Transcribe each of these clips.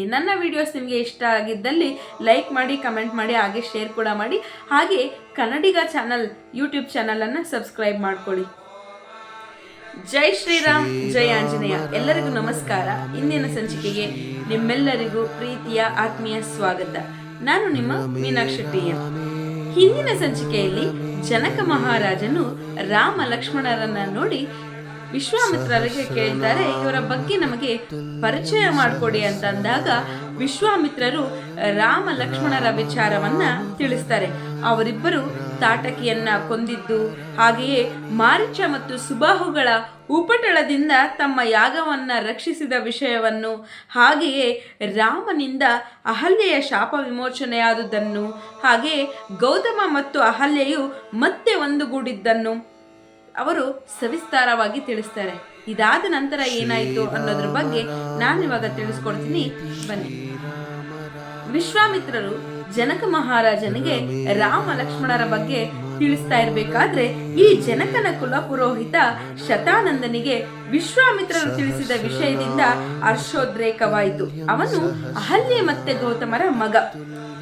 ನನ್ನ ವಿಡಿಯೋಸ್ ನಿಮಗೆ ಇಷ್ಟ ಆಗಿದ್ದಲ್ಲಿ ಲೈಕ್ ಮಾಡಿ ಕಮೆಂಟ್ ಮಾಡಿ, ಹಾಗೆ ಶೇರ್ ಕೂಡ ಮಾಡಿ. ಹಾಗೆ ಕನ್ನಡಿಗ ಚಾನಲ್ ಯೂಟ್ಯೂಬ್ ಚಾನಲನ್ನು ಸಬ್ಸ್ಕ್ರೈಬ್ ಮಾಡ್ಕೊಳ್ಳಿ. ಜೈ ಶ್ರೀರಾಮ್, ಜೈ ಆಂಜನೇಯ. ಎಲ್ಲರಿಗೂ ನಮಸ್ಕಾರ. ಇಂದಿನ ಸಂಚಿಕೆಗೆ ನಿಮ್ಮೆಲ್ಲರಿಗೂ ಪ್ರೀತಿಯ, ಆತ್ಮೀಯ ಸ್ವಾಗತ. ನಾನು ನಿಮ್ಮ ಮೀನಾಕ್ಷಿ ಹಿಂದಿನ ಸಂಚಿಕೆಯಲ್ಲಿ ಜನಕ ಮಹಾರಾಜನು ರಾಮ ಲಕ್ಷ್ಮಣರನ್ನ ನೋಡಿ ವಿಶ್ವಾಮಿತ್ರರಿಗೆ ಕೇಳ್ತಾರೆ ಇವರ ಬಗ್ಗೆ ನಮಗೆ ಪರಿಚಯ ಮಾಡಿಕೊಡಿ ಅಂತ ಅಂದಾಗ ವಿಶ್ವಾಮಿತ್ರರು ರಾಮ ಲಕ್ಷ್ಮಣರ ವಿಚಾರವನ್ನ ತಿಳಿಸ್ತಾರೆ. ಅವರಿಬ್ಬರು ತಾಟಕಿಯನ್ನ ಕೊಂದಿದ್ದು, ಹಾಗೆಯೇ ಮಾರಿಚ ಮತ್ತು ಸುಬಾಹುಗಳ ಉಪಟಳದಿಂದ ತಮ್ಮ ಯಾಗವನ್ನ ರಕ್ಷಿಸಿದ ವಿಷಯವನ್ನು, ಹಾಗೆಯೇ ರಾಮನಿಂದ ಅಹಲ್ಯೆಯ ಶಾಪ ವಿಮೋಚನೆಯಾದುದನ್ನು, ಹಾಗೆಯೇ ಗೌತಮ ಮತ್ತು ಅಹಲ್ಯೆಯು ಮತ್ತೆ ಒಂದುಗೂಡಿದ್ದನ್ನು ಅವರು ಸವಿಸ್ತಾರವಾಗಿ ತಿಳಿಸ್ತಾರೆ. ಇದಾದ ನಂತರ ಏನಾಯಿತು ಅನ್ನೋದ್ರ ಬಗ್ಗೆ ನಾನು ಇವಾಗ ತಿಳಿಸ್ಕೊಡ್ತೀನಿ. ಬನ್ನಿ. ವಿಶ್ವಾಮಿತ್ರರು ಜನಕ ಮಹಾರಾಜನಿಗೆ ರಾಮ ಲಕ್ಷ್ಮಣರ ಬಗ್ಗೆ ತಿಳಿಸ್ತಾ ಇರಬೇಕಾದ್ರೆ ಈ ಜನಕನ ಕುಲ ಪುರೋಹಿತ ಶತಾನಂದನಿಗೆ ವಿಶ್ವಾಮಿತ್ರರು ತಿಳಿಸಿದ ವಿಷಯದಿಂದ ಹರ್ಷೋದ್ರೇಕವಾಯಿತು. ಅವನು ಅಹಲ್ಯ ಮತ್ತೆ ಗೌತಮರ ಮಗ.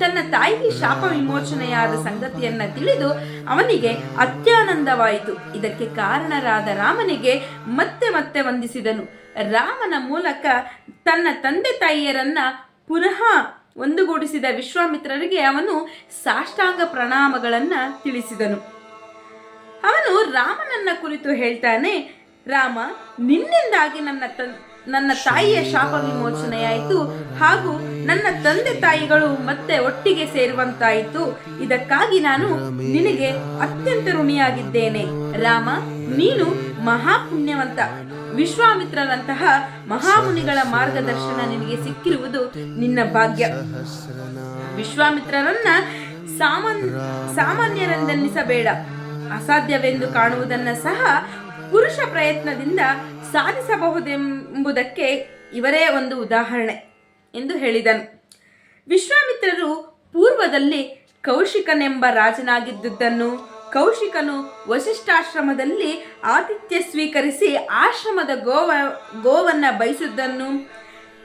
ತನ್ನ ತಾಯಿಗೆ ಶಾಪ ವಿಮೋಚನೆಯಾದ ಸಂಗತಿಯನ್ನ ತಿಳಿದು ಅವನಿಗೆ ಅತ್ಯಾನಂದವಾಯಿತು. ಇದಕ್ಕೆ ಕಾರಣರಾದ ರಾಮನಿಗೆ ಮತ್ತೆ ಮತ್ತೆ ವಂದಿಸಿದನು. ರಾಮನ ಮೂಲಕ ತನ್ನ ತಂದೆ ತಾಯಿಯರನ್ನ ಪುನಃ ಒಂದುಗೂಡಿಸಿದ ವಿಶ್ವಾಮಿತ್ರರಿಗೆ ಅವನು ಸಾಷ್ಟಾಂಗ ಪ್ರಣಾಮಗಳನ್ನ ತಿಳಿಸಿದನು. ಅವನು ರಾಮನನ್ನ ಕುರಿತು ಹೇಳ್ತಾನೆ, ರಾಮ, ನಿನ್ನಿಂದಾಗಿ ನನ್ನ ತನ್ ನನ್ನ ತಾಯಿಯ ಶಾಪ ವಿಮೋಚನೆಯಾಯಿತು ಹಾಗೂ ನನ್ನ ತಂದೆ ತಾಯಿಗಳು ಮತ್ತೆ ಒಟ್ಟಿಗೆ ಸೇರುವಂತಾಯಿತು. ಇದಕ್ಕಾಗಿ ನಾನು ನಿನಗೆ ಅತ್ಯಂತ ಋಣಿಯಾಗಿದ್ದೇನೆ. ರಾಮ, ನೀನು ಮಹಾಪುಣ್ಯವಂತ, ವಿಶ್ವಾಮಿತ್ರರಂತಹ ಮಹಾಮುನಿಗಳ ಮಾರ್ಗದರ್ಶನ ನಿನಗೆ ಸಿಕ್ಕಿರುವುದು ನಿನ್ನ ಭಾಗ್ಯ. ವಿಶ್ವಾಮಿತ್ರರನ್ನ ಸಾಮಾನ್ಯ ಸಾಮಾನ್ಯರೆಂದೆನ್ನಿಸಬೇಡ ಅಸಾಧ್ಯವೆಂದು ಕಾಣುವುದನ್ನ ಸಹ ಪುರುಷ ಪ್ರಯತ್ನದಿಂದ ಸಾಧಿಸಬಹುದೆಂಬುದಕ್ಕೆ ಇವರೇ ಒಂದು ಉದಾಹರಣೆ ಎಂದು ಹೇಳಿದನು. ವಿಶ್ವಾಮಿತ್ರರು ಪೂರ್ವದಲ್ಲಿ ಕೌಶಿಕನೆಂಬ ರಾಜನಾಗಿದ್ದುದನ್ನು ಕೌಶಿಕನು ವಶಿಷ್ಠಾಶ್ರಮದಲ್ಲಿ ಆತಿಥ್ಯ ಸ್ವೀಕರಿಸಿ ಆಶ್ರಮದ ಗೋವ, ಗೋವನ್ನ ಬಯಸಿದ್ದನ್ನು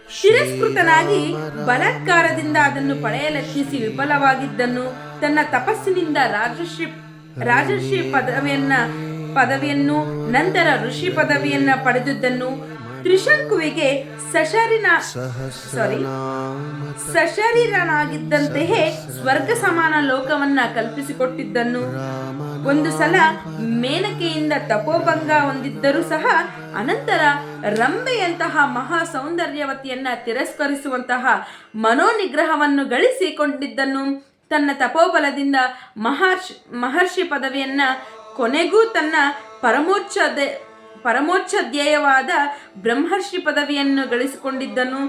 ಶಿರಸ್ಕೃತನಾಗಿ ಬಲಾತ್ಕಾರದಿಂದ ಅದನ್ನು ಪಡೆಯಲಕ್ಷಿಸಿ ವಿಫಲವಾಗಿದ್ದನ್ನು ತನ್ನ ತಪಸ್ಸಿನಿಂದ ರಾಜಶ್ರೀ ರಾಜರ್ಷಿ ಪದವಿಯನ್ನ, ಪದವಿಯನ್ನು, ನಂತರ ಋಷಿ ಪದವಿಯನ್ನ ಪಡೆದಿದ್ದನ್ನು ತ್ರಿಶಂಕುವಿಗೆ ಸಶರಿನ ಸಾರಿ ಸಶರೀರನಾಗಿದ್ದಂತೆಯೇ ಸ್ವರ್ಗ ಸಮಾನ ಲೋಕವನ್ನ ಕಲ್ಪಿಸಿಕೊಟ್ಟಿದ್ದನ್ನು ಒಂದು ಸಲ ಮೇನಕೆಯಿಂದ ತಪೋಭಂಗ ಹೊಂದಿದ್ದರೂ ಸಹ ಅನಂತರ ರಂಬೆಯಂತಹ ಮಹಾ ಸೌಂದರ್ಯವತಿಯನ್ನ ತಿರಸ್ಕರಿಸುವಂತಹ ಮನೋನಿಗ್ರಹವನ್ನು ಗಳಿಸಿಕೊಂಡಿದ್ದನ್ನು ತನ್ನ ತಪೋಬಲದಿಂದ ಮಹರ್ಷಿ ಮಹರ್ಷಿ ಪದವಿಯನ್ನ ಕೊನೆಗೂ ತನ್ನ ಪರಮೋಚ್ಚ ಪರಮೋಚ್ಚ ಧ್ಯೇಯವಾದ ಬ್ರಹ್ಮರ್ಷಿ ಪದವಿಯನ್ನು ಗಳಿಸಿಕೊಂಡಿದ್ದನು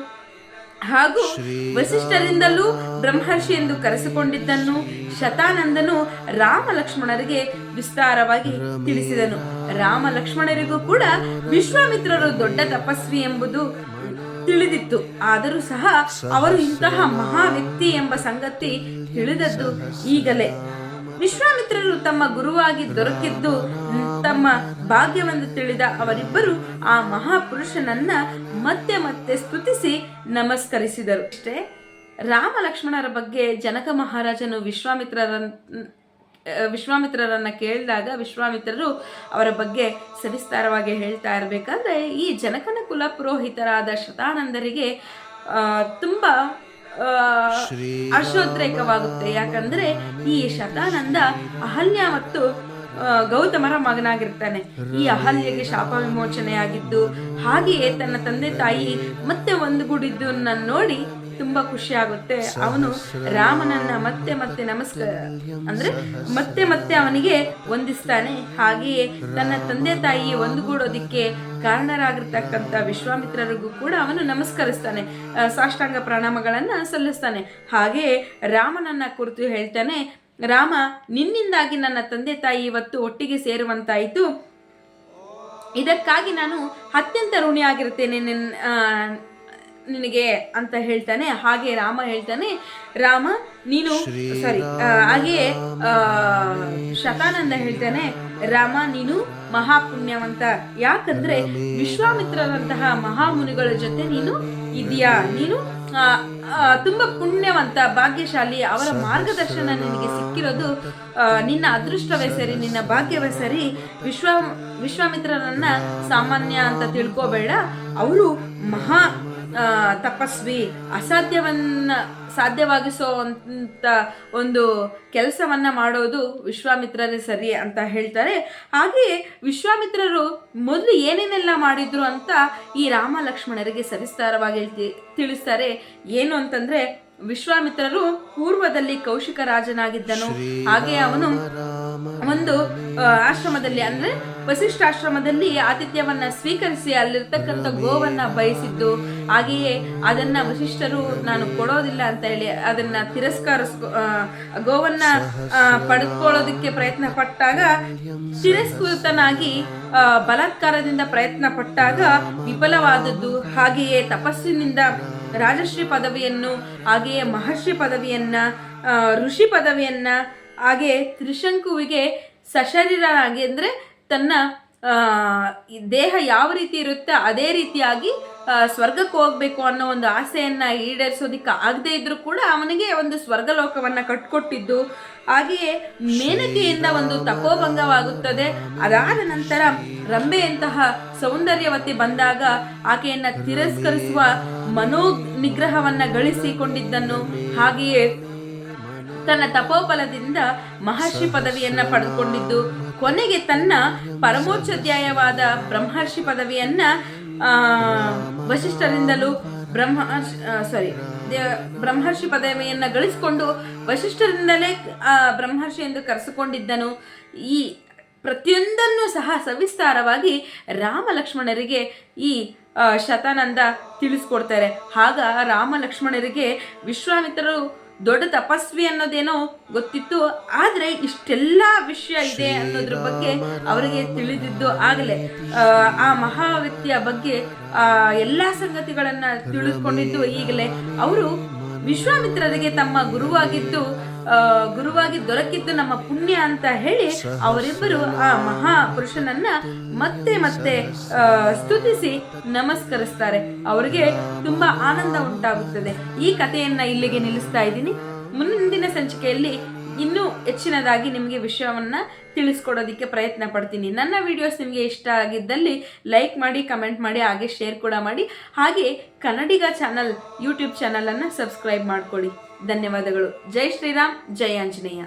ಹಾಗೂ ವಸಿಷ್ಠರಿಂದಲೂ ಬ್ರಹ್ಮರ್ಷಿ ಎಂದು ಕರೆಸಿಕೊಂಡಿದ್ದನ್ನು ಶತಾನಂದನು ರಾಮ ಲಕ್ಷ್ಮಣರಿಗೆ ವಿಸ್ತಾರವಾಗಿ ತಿಳಿಸಿದನು. ರಾಮ ಲಕ್ಷ್ಮಣರಿಗೂ ಕೂಡ ವಿಶ್ವಾಮಿತ್ರರು ದೊಡ್ಡ ತಪಸ್ವಿ ಎಂಬುದು ತಿಳಿದಿತ್ತು. ಆದರೂ ಸಹ ಅವರು ಇಂತಹ ಮಹಾ ವ್ಯಕ್ತಿ ಎಂಬ ಸಂಗತಿ ತಿಳಿದದ್ದು ಈಗಲೇ. ವಿಶ್ವಾಮಿತ್ರರು ತಮ್ಮ ಗುರುವಾಗಿ ದೊರಕಿದ್ದು, ತಮ್ಮ ಭಾಗ್ಯವೆಂದು ತಿಳಿದ ಅವರಿಬ್ಬರು ಆ ಮಹಾಪುರುಷನನ್ನ ಮತ್ತೆ ಮತ್ತೆ ಸ್ತುತಿಸಿ ನಮಸ್ಕರಿಸಿದರು. ಅಷ್ಟೇ, ರಾಮ ಲಕ್ಷ್ಮಣರ ಬಗ್ಗೆ ಜನಕ ಮಹಾರಾಜನು ವಿಶ್ವಾಮಿತ್ರರ ವಿಶ್ವಾಮಿತ್ರರನ್ನ ಕೇಳಿದಾಗ ವಿಶ್ವಾಮಿತ್ರರು ಅವರ ಬಗ್ಗೆ ಸವಿಸ್ತಾರವಾಗಿ ಹೇಳ್ತಾ ಇರಬೇಕಾದ್ರೆ, ಈ ಜನಕನ ಕುಲ ಪುರೋಹಿತರಾದ ಶತಾನಂದರಿಗೆ ತುಂಬಾ ಆ, ಹರ್ಷೋದ್ರೇಕವಾಗುತ್ತೆ ಯಾಕಂದ್ರೆ ಈ ಶತಾನಂದ ಅಹಲ್ಯ ಮತ್ತು ಗೌತಮರ ಮಗನಾಗಿರ್ತಾನೆ. ಈ ಅಹಲ್ಯಗೆ ಶಾಪ ವಿಮೋಚನೆ ಆಗಿದ್ದು ಹಾಗೆಯೇ ತನ್ನ ತಂದೆ ತಾಯಿ ಮತ್ತೆ ಒಂದುಗೂಡಿದ್ದನ್ನ ನೋಡಿ ತುಂಬಾ ಖುಷಿ ಆಗುತ್ತೆ. ಅವನು ರಾಮನನ್ನ ಮತ್ತೆ ಮತ್ತೆ ನಮಸ್ಕಾರ ಅಂದ್ರೆ ಮತ್ತೆ ಮತ್ತೆ ಅವನಿಗೆ ವಂದಿಸ್ತಾನೆ. ಹಾಗೆಯೇ ತನ್ನ ತಂದೆ ತಾಯಿ ಒಂದುಗೂಡೋದಿಕ್ಕೆ ಕಾರಣರಾಗಿರ್ತಕ್ಕಂತ ವಿಶ್ವಾಮಿತ್ರರಿಗೂ ಕೂಡ ಅವನು ನಮಸ್ಕರಿಸ್ತಾನೆ. ಸಾಷ್ಟಾಂಗ ಪ್ರಣಾಮಗಳನ್ನ ಸಲ್ಲಿಸ್ತಾನೆ. ಹಾಗೆಯೇ ರಾಮನನ್ನ ಕುರಿತು ಹೇಳ್ತಾನೆ ರಾಮ ನಿನ್ನಿಂದಾಗಿ ನನ್ನ ತಂದೆ ತಾಯಿ ಇವತ್ತು ಒಟ್ಟಿಗೆ ಸೇರುವಂತಾಯಿತು. ಇದಕ್ಕಾಗಿ ನಾನು ಅತ್ಯಂತ ಋಣಿಯಾಗಿರುತ್ತೇನೆ. ನಿನ್ನ ನಿನಗೆ ಅಂತ ಹೇಳ್ತಾನೆ ಹಾಗೆ ರಾಮ ಹೇಳ್ತಾನೆ ರಾಮ ನೀನು ಸಾರಿ ಹಾಗೆಯೇ ಆ, ಶತಾನಂದ ಹೇಳ್ತಾನೆ ರಾಮ ನೀನು ಮಹಾಪುಣ್ಯವಂತ ಯಾಕಂದ್ರೆ ವಿಶ್ವಾಮಿತ್ರರಂತಹ ಮಹಾಮುನಿಗಳ ಜೊತೆ ನೀನು ಇದೆಯಾ ನೀನು ತುಂಬ ಪುಣ್ಯವಂತ ಭಾಗ್ಯಶಾಲಿ ಅವರ ಮಾರ್ಗದರ್ಶನ ನಿನಗೆ ಸಿಕ್ಕಿರೋದು ನಿನ್ನ ಅದೃಷ್ಟವೇ ಸರಿ ನಿನ್ನ ಭಾಗ್ಯವೇ ಸರಿ ವಿಶ್ವ ವಿಶ್ವಾಮಿತ್ರರನ್ನ ಸಾಮಾನ್ಯ ಅಂತ ತಿಳ್ಕೋಬೇಡ ಅವರು ಮಹಾ ತಪಸ್ವಿ, ಅಸಾಧ್ಯವನ್ನ ಸಾಧ್ಯವಾಗಿಸುವಂತ ಒಂದು ಕೆಲಸವನ್ನ ಮಾಡೋದು ವಿಶ್ವಾಮಿತ್ರರೇ ಸರಿ ಅಂತ ಹೇಳ್ತಾರೆ. ಹಾಗೆಯೇ ವಿಶ್ವಾಮಿತ್ರರು ಮೊದಲು ಏನೇನೆಲ್ಲ ಮಾಡಿದ್ರು ಅಂತ ಈ ರಾಮ ಲಕ್ಷ್ಮಣರಿಗೆ ಸವಿಸ್ತಾರವಾಗಿ ತಿಳಿಸ್ತಾರೆ. ಏನು ಅಂತಂದ್ರೆ ವಿಶ್ವಾಮಿತ್ರರು ಪೂರ್ವದಲ್ಲಿ ಕೌಶಿಕ ರಾಜನಾಗಿದ್ದನು ಹಾಗೆ ಅವನು ಒಂದು ಆಶ್ರಮದಲ್ಲಿ ಅಂದ್ರೆ ವಸಿಷ್ಠಾಶ್ರಮದಲ್ಲಿ ಆತಿಥ್ಯವನ್ನ ಸ್ವೀಕರಿಸಿ ಅಲ್ಲಿರ್ತಕ್ಕಂಥ ಗೋವನ್ನ ಬಯಸಿದ್ದು. ಹಾಗೆಯೇ ಅದನ್ನ ವಸಿಷ್ಠರು ನಾನು ಕೊಡೋದಿಲ್ಲ ಅಂತ ಹೇಳಿ ಅದನ್ನ ತಿರಸ್ಕರಿಸ್ಕೊ ಆ, ಗೋವನ್ನ ಪಡೆದುಕೊಳ್ಳೋದಕ್ಕೆ ಪ್ರಯತ್ನ ಪಟ್ಟಾಗ ತಿರಸ್ಕೃತನಾಗಿ ಬಲಾತ್ಕಾರದಿಂದ ಪ್ರಯತ್ನ ಪಟ್ಟಾಗ ವಿಫಲವಾದದ್ದು. ಹಾಗೆಯೇ ತಪಸ್ಸಿನಿಂದ ರಾಜಶ್ರೀ ಪದವಿಯನ್ನು, ಹಾಗೆಯೇ ಮಹರ್ಷಿ ಪದವಿಯನ್ನ ಋಷಿ ಪದವಿಯನ್ನ, ಹಾಗೆ ತ್ರಿಶಂಕುವಿಗೆ ಸಶರೀರನಾಗಿ ಅಂದರೆ ತನ್ನ ದೇಹ ಯಾವ ರೀತಿ ಇರುತ್ತೆ ಅದೇ ರೀತಿಯಾಗಿ ಸ್ವರ್ಗಕ್ಕೆ ಹೋಗ್ಬೇಕು ಅನ್ನೋ ಒಂದು ಆಸೆಯನ್ನ ಈಡೇರಿಸೋದಿಕ್ಕೆ ಆಗದೆ ಇದ್ರೂ ಕೂಡ ಅವನಿಗೆ ಒಂದು ಸ್ವರ್ಗಲೋಕವನ್ನ ಕಟ್ಕೊಟ್ಟಿದ್ದು. ಹಾಗೆಯೇ ಮೇನಕೆಯಿಂದ ಒಂದು ತಪೋಭಂಗವಾಗುತ್ತದೆ. ಅದಾದ ನಂತರ ರಂಬೆಯಂತಹ ಸೌಂದರ್ಯವತಿ ಬಂದಾಗ ಆಕೆಯನ್ನ ತಿರಸ್ಕರಿಸುವ ಮನೋ ನಿಗ್ರಹವನ್ನ ಗಳಿಸಿಕೊಂಡಿದ್ದನ್ನು ಹಾಗೆಯೇ ತನ್ನ ತಪೋಬಲದಿಂದ ಮಹರ್ಷಿ ಪದವಿಯನ್ನ ಪಡೆದುಕೊಂಡಿದ್ದು. ಕೊನೆಗೆ ತನ್ನ ಪರಮೋಚ್ಚಧ್ಯಾಯವಾದ ಬ್ರಹ್ಮರ್ಷಿ ಪದವಿಯನ್ನ ವಶಿಷ್ಠರಿಂದಲೂ ಬ್ರಹ್ಮ ಸಾರಿ ಬ್ರಹ್ಮರ್ಷಿ ಪದವಿಯನ್ನ ಗಳಿಸಿಕೊಂಡು ವಶಿಷ್ಠರಿಂದಲೇ ಬ್ರಹ್ಮರ್ಷಿ ಎಂದು ಕರೆಸಿಕೊಂಡಿದ್ದನು. ಈ ಪ್ರತಿಯೊಂದನ್ನು ಸಹ ಸವಿಸ್ತಾರವಾಗಿ ರಾಮ ಲಕ್ಷ್ಮಣರಿಗೆ ಈ ಶತಾನಂದ ತಿಳಿಸ್ಕೊಡ್ತಾರೆ. ಆಗ ರಾಮ ಲಕ್ಷ್ಮಣರಿಗೆ ವಿಶ್ವಾಮಿತ್ರರು ದೊಡ್ಡ ತಪಸ್ವಿ ಅನ್ನೋದೇನೋ ಗೊತ್ತಿತ್ತು ಆದ್ರೆ ಇಷ್ಟೆಲ್ಲ ವಿಷಯ ಇದೆ ಅನ್ನೋದ್ರ ಬಗ್ಗೆ ಅವರಿಗೆ ತಿಳಿದಿದ್ದು ಆಗಲೇ. ಆ, ಮಹಾ ವ್ಯಕ್ತಿಯ ಬಗ್ಗೆ ಆ ಎಲ್ಲಾ ಸಂಗತಿಗಳನ್ನ ತಿಳಿದುಕೊಂಡಿದ್ದು ಈಗಲೇ. ಅವರು ವಿಶ್ವಾಮಿತ್ರರಿಗೆ ತಮ್ಮ ಗುರುವಾಗಿದ್ದು ಗುರುವಾಗಿ ದೊರಕಿದ್ದು ನಮ್ಮ ಪುಣ್ಯ ಅಂತ ಹೇಳಿ ಅವರಿಬ್ಬರು ಆ ಮಹಾಪುರುಷನನ್ನ ಮತ್ತೆ ಮತ್ತೆ ಸ್ತುತಿಸಿ ನಮಸ್ಕರಿಸ್ತಾರೆ. ಅವರಿಗೆ ತುಂಬಾ ಆನಂದ ಉಂಟಾಗುತ್ತದೆ. ಈ ಕಥೆಯನ್ನ ಇಲ್ಲಿಗೆ ನಿಲ್ಲಿಸ್ತಾ ಇದ್ದೀನಿ. ಮುಂದಿನ ಸಂಚಿಕೆಯಲ್ಲಿ ಇನ್ನೂ ಹೆಚ್ಚಿನದಾಗಿ ನಿಮಗೆ ವಿಷಯವನ್ನ ತಿಳಿಸ್ಕೊಡೋದಕ್ಕೆ ಪ್ರಯತ್ನ ಪಡ್ತೀನಿ. ನನ್ನ ವಿಡಿಯೋಸ್ ನಿಮಗೆ ಇಷ್ಟ ಆಗಿದ್ದಲ್ಲಿ ಲೈಕ್ ಮಾಡಿ ಕಮೆಂಟ್ ಮಾಡಿ, ಹಾಗೆ ಶೇರ್ ಕೂಡ ಮಾಡಿ. ಹಾಗೆ ಕನ್ನಡಿಗ ಚಾನಲ್ ಯೂಟ್ಯೂಬ್ ಚಾನಲನ್ನು ಸಬ್ಸ್ಕ್ರೈಬ್ ಮಾಡ್ಕೊಳ್ಳಿ. ಧನ್ಯವಾದಗಳು. ಜೈ ಶ್ರೀರಾಮ್ ಜೈ ಆಂಜನೇಯ.